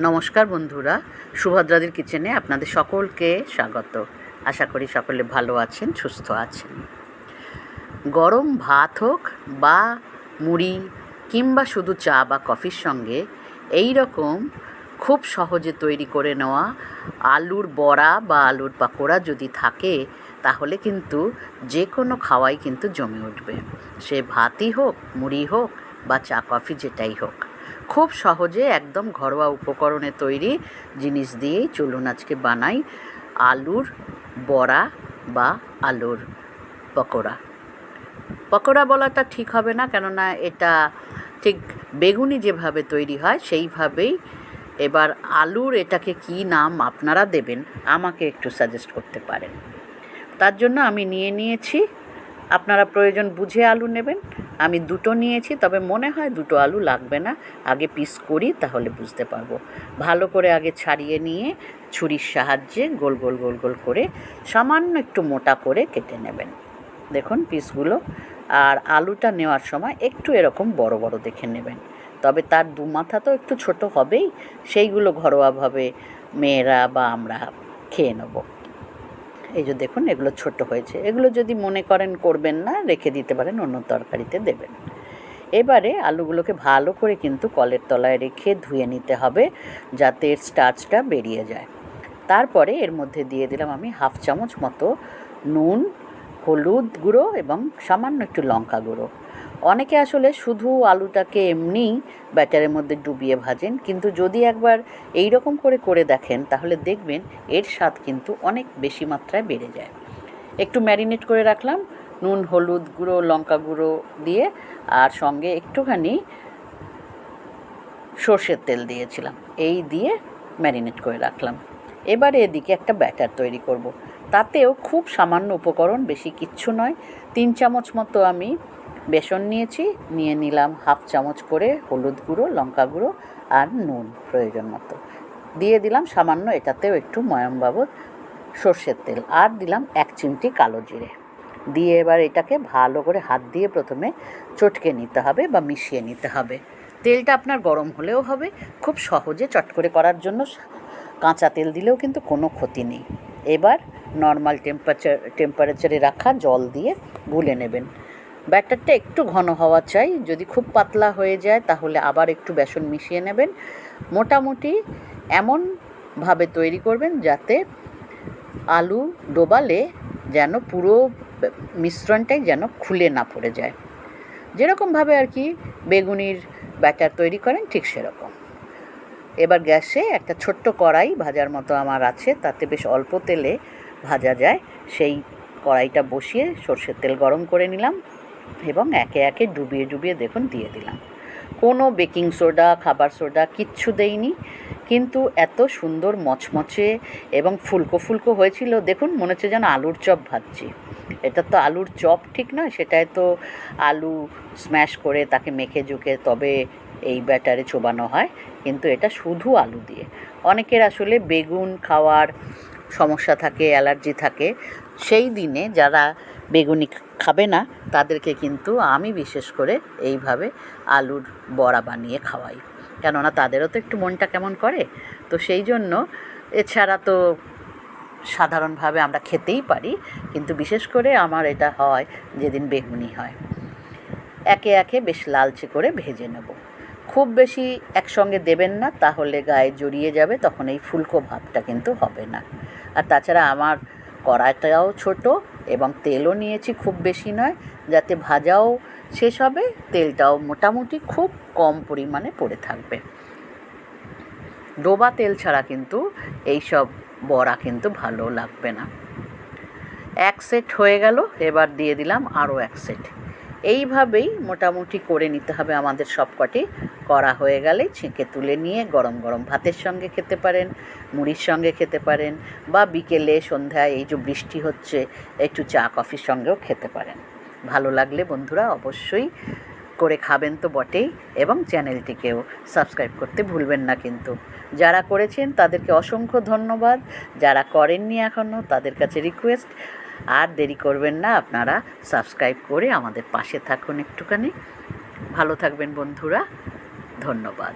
নমস্কার বন্ধুরা, সুভদ্রাদের কিচেনে আপনাদের সকলকে স্বাগত। আশা করি সকলে ভালো আছেন, সুস্থ আছেন। গরম ভাত হোক বা মুড়ি কিংবা শুধু চা বা কফির সঙ্গে, এই রকম খুব সহজে তৈরি করে নেওয়া আলুর বড়া বা আলুর পাকোড়া যদি থাকে, তাহলে কিন্তু যে কোনো খাওয়াই কিন্তু জমে উঠবে। সে ভাতই হোক, মুড়ি হোক বা চা কফি যেটাই হোক। খুব সহজে একদম ঘরোয়া উপকরণে তৈরি জিনিস দিয়েই চলুন আজকে বানাই আলুর বড়া বা আলুর পকোড়া। পকোড়া বলাটা ঠিক হবে না, কেননা এটা ঠিক বেগুনি যেভাবে তৈরি হয় সেইভাবেই এবার আলুর এটাকে কি নাম আপনারা দেবেন, আমাকে একটু সাজেস্ট করতে পারেন। তার জন্য আমি নিয়ে নিয়েছি আপনারা প্রয়োজন বুঝে আলু নেবেন। আমি দুটো নিয়েছি, তবে মনে হয় দুটো আলু লাগবে না। আগে পিস করি, তাহলে বুঝতে পারব। ভালো করে আগে ছাড়িয়ে নিয়ে, ছুরির সাহায্যে গোল গোল গোল গোল করে সামান্য একটু মোটা করে কেটে নেবেন। দেখুন পিসগুলো। আর আলুটা নেওয়ার সময় একটু এরকম বড় বড় দেখে নেবেন। তবে তার দু মাথা তো একটু ছোট হবেই, সেইগুলো ঘরোয়াভাবে মেয়েরা বা আমরা খেয়ে নেব। এই যে দেখুন, এগুলো ছোট হয়েছে। এগুলো যদি মনে করেন করবেন না, রেখে দিতে পারেন, অন্য তরকারিতে দেবেন। এবারে আলুগুলোকে ভালো করে কিন্তু কলের তলায় রেখে ধুয়ে নিতে হবে, যাতে এর স্টার্চটা বেরিয়ে যায়। তারপরে এর মধ্যে দিয়ে দিলাম আমি হাফ চামচ মতো নুন, হলুদ গুঁড়ো এবং সামান্য একটু লঙ্কা গুঁড়ো। অনেকে আসলে শুধু আলুটাকে এমনি ব্যাটারের মধ্যে ডুবিয়ে ভাজেন, কিন্তু যদি একবার এই রকম করে করে দেখেন, তাহলে দেখবেন এর স্বাদ কিন্তু অনেক বেশি মাত্রায় বেড়ে যায়। একটু ম্যারিনেট করে রাখলাম, নুন, হলুদ গুঁড়ো, লঙ্কা গুঁড়ো দিয়ে, আর সঙ্গে একটুখানি সর্ষের তেল দিয়েছিলাম। এই দিয়ে ম্যারিনেট করে রাখলাম। এবারে এদিকে একটা ব্যাটার তৈরি করব। তাতেও খুব সামান্য উপকরণ, বেশি কিচ্ছু নয়। তিন চামচ মতো আমি বেসন নিয়েছি, নিয়ে নিলাম হাফ চামচ করে হলুদ গুঁড়ো, লঙ্কা গুঁড়ো আর নুন প্রয়োজন মতো। দিয়ে দিলাম সামান্য এটাতেও একটু ময়ম বাবদ সর্ষের তেল আর দিলাম এক চিমটি কালো জিরে। দিয়ে এবার এটাকে ভালো করে হাত দিয়ে প্রথমে চটকে নিতে হবে বা মিশিয়ে নিতে হবে। তেলটা আপনার গরম হলেও হবে, খুব সহজে চট করে করার জন্য কাঁচা তেল দিলেও কিন্তু কোনো ক্ষতি নেই। এবার নর্মাল টেম্পারেচার টেম্পারেচারে রাখা জল দিয়ে গুলে নেবেন। ব্যাটারটা একটু ঘন হওয়া চাই। যদি খুব পাতলা হয়ে যায়, তাহলে আবার একটু বেসন মিশিয়ে নেবেন। মোটামুটি এমনভাবে তৈরি করবেন যাতে আলু ডোবালে যেন পুরো মিশ্রণটাই যেন খুলে না পড়ে যায়। যেরকমভাবে আর কি বেগুনির ব্যাটার তৈরি করেন, ঠিক সেরকম। এবার গ্যাসে একটা ছোট্ট কড়াই ভাজার মতো আমার আছে, তাতে বেশ অল্প তেলে ভাজা যায়। সেই কড়াইটা বসিয়ে সর্ষের তেল গরম করে নিলাম। এবং একে একে ডুবিয়ে ডুবিয়ে দেখুন দিয়ে দিলাম। কোনো বেকিং সোডা, খাবার সোডা কিচ্ছু দেইনি, কিন্তু এত সুন্দর মচমচে এবং ফুলকো ফুলকো হয়েছিল। দেখুন, মনে হচ্ছে যেন আলুর চপ ভাজছি। এটা তো আলুর চপ, ঠিক নয়? সেটায় তো আলু স্ম্যাশ করে তাকে মেখে ঝুঁকে তবে এই ব্যাটারে চোবানো হয়, কিন্তু এটা শুধু আলু দিয়ে। অনেকের আসলে বেগুন খাওয়ার সমস্যা থাকে, অ্যালার্জি থাকে সেই দিনে যারা বেগুনি খাবে না, তাদেরকে কিন্তু আমি বিশেষ করে এইভাবে আলুর বড়া বানিয়ে খাওয়াই। কেননা তাদেরও তো একটু মনটা কেমন করে। তো সেই জন্য এছাড়া তো সাধারণভাবে আমরা খেতেই পারি, কিন্তু বিশেষ করে আমার এটা হয় যেদিন বেগুনি হয়। একে একে বেশ লালচে করে ভেজে নেব। খুব বেশি একসঙ্গে দেবেন না, তাহলে গায়ে জড়িয়ে যাবে, তখন এই ফুলকো ভাবটা কিন্তু হবে না। আর তাছাড়া আমার কড়াইটাও ছোট এবং তেলও নিয়েছি খুব বেশি নয়, যাতে ভাজাও শেষ হবে, তেলটাও মোটামুটি খুব কম পরিমাণে পড়ে থাকবে। ডোবা তেল ছাড়া কিন্তু এইসব বড়া কিন্তু ভালো লাগবে না। এক সেট হয়ে গেল, এবার দিয়ে দিলাম আরও এক সেট এইভাবেই মোটামুটি করে নিতে হবে আমাদের সবকটি। করা হয়ে গেলে ছেঁকে তুলে নিয়ে গরম গরম ভাতের সঙ্গে খেতে পারেন, মুড়ির সঙ্গে খেতে পারেন, বা বিকেলে, সন্ধ্যায় এই যে বৃষ্টি হচ্ছে, একটু চা, কফির সঙ্গেও খেতে পারেন। ভালো লাগলে বন্ধুরা অবশ্যই করে খাবেন তো বটেই, এবং চ্যানেলটিকেও সাবস্ক্রাইব করতে ভুলবেন না কিন্তু। যারা করেছেন তাদেরকে অসংখ্য ধন্যবাদ, যারা করেননি এখনও তাদের কাছে রিকোয়েস্ট আর দেরি করবেন না, আপনারা সাবস্ক্রাইব করে আমাদের পাশে থাকুন একটুখানি। ভালো থাকবেন বন্ধুরা, ধন্যবাদ।